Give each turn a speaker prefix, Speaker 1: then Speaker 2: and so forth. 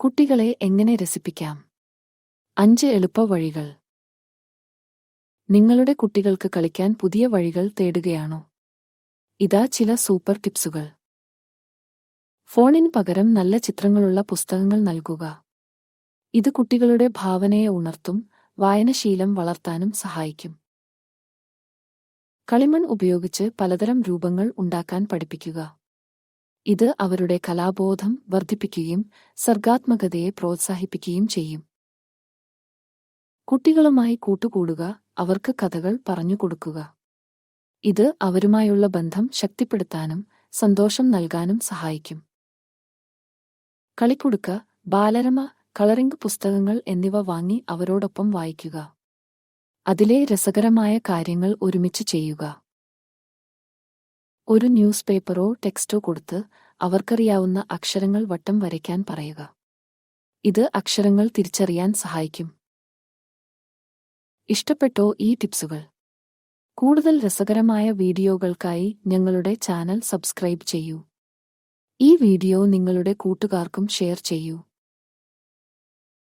Speaker 1: കുട്ടികളെ എങ്ങനെ രസിപ്പിക്കാം? അഞ്ച് എളുപ്പ വഴികൾ. നിങ്ങളുടെ കുട്ടികൾക്ക് കളിക്കാൻ പുതിയ വഴികൾ തേടുകയാണോ? ഇതാ ചില സൂപ്പർ ടിപ്സുകൾ. ഫോണിന് പകരം നല്ല ചിത്രങ്ങളുള്ള പുസ്തകങ്ങൾ നൽകുക. ഇത് കുട്ടികളുടെ ഭാവനയെ ഉണർത്തും വായനശീലം വളർത്താനും സഹായിക്കും. കളിമൺ ഉപയോഗിച്ച് പലതരം രൂപങ്ങൾ ഉണ്ടാക്കാൻ പഠിപ്പിക്കുക. ഇത് അവരുടെ കലാബോധം വർദ്ധിപ്പിക്കുകയും സർഗാത്മകതയെ പ്രോത്സാഹിപ്പിക്കുകയും ചെയ്യും. കുട്ടികളുമായി കൂട്ടുകൂടുക അവർക്ക് കഥകൾ പറഞ്ഞുകൊടുക്കുക. ഇത് അവരുമായുള്ള ബന്ധം ശക്തിപ്പെടുത്താനും സന്തോഷം നൽകാനും സഹായിക്കും. കളിക്കുടുക്ക ബാലരമ കളറിംഗ് പുസ്തകങ്ങൾ എന്നിവ വാങ്ങി അവരോടൊപ്പം വായിക്കുക. അതിലെ രസകരമായ കാര്യങ്ങൾ ഒരുമിച്ച് ചെയ്യുക. ഒരു ന്യൂസ് പേപ്പറോ ടെക്സ്റ്റോ കൊടുത്ത് അവർക്കറിയാവുന്ന അക്ഷരങ്ങൾ വട്ടം വരയ്ക്കാൻ പറയുക. ഇത് അക്ഷരങ്ങൾ തിരിച്ചറിയാൻ സഹായിക്കും. ഇഷ്ടപ്പെട്ടോ ഈ ടിപ്സുകൾ? കൂടുതൽ രസകരമായ വീഡിയോകൾക്കായി ഞങ്ങളുടെ ചാനൽ സബ്സ്ക്രൈബ് ചെയ്യൂ. ഈ വീഡിയോ നിങ്ങളുടെ കൂട്ടുകാർക്കും ഷെയർ ചെയ്യൂ.